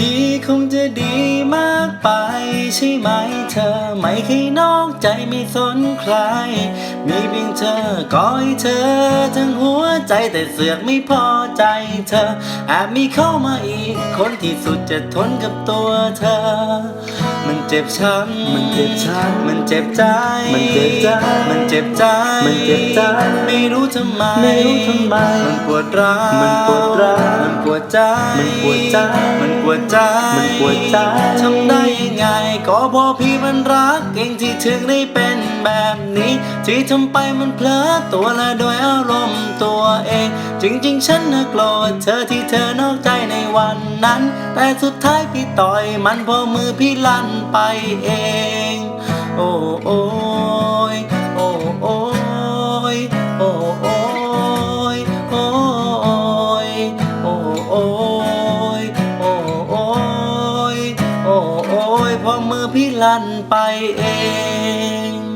พี่คงจะดีมากไปใช่ไหมเธอ ไม่เคยนอกใจไม่สนใคร มีเพียงเธอก็ให้เธอทั้งหัวใจแต่เสือกไม่พอใจเธอแอบมีเข้ามาอีกคนที่สุดจะทนกับตัวเธอ มันเจ็บช้ำมันเจ็บช้ำมันเจ็บใจมันเจ็บใจ เจ็บใจ มันเจ็บใจ ไม่รู้ทำไม ไม่รู้ทำไม มันปวดร้าวมันปวดร้าวมันปวดใจ มันปวดใจ มันปวดใจ มันปวดใจ ทำได้ยังไง ก็เพอพี่มันรักเองที่ถึงได้เป็นแบบนี้ ที่ทำไปมันเพลอตัวและโดยอารมณ์ตัวเอง จริงๆ ฉันน่ะโกรธเธอที่เธอนอกใจในวันนั้น แต่สุดท้ายพี่ต่อยมันเพอมือพี่ลั่นไปเอง โอ้โอ้ยโอ้ยโอ้ยโอ้ยโอ้ยเพอมือพี่ลั่นไปเอง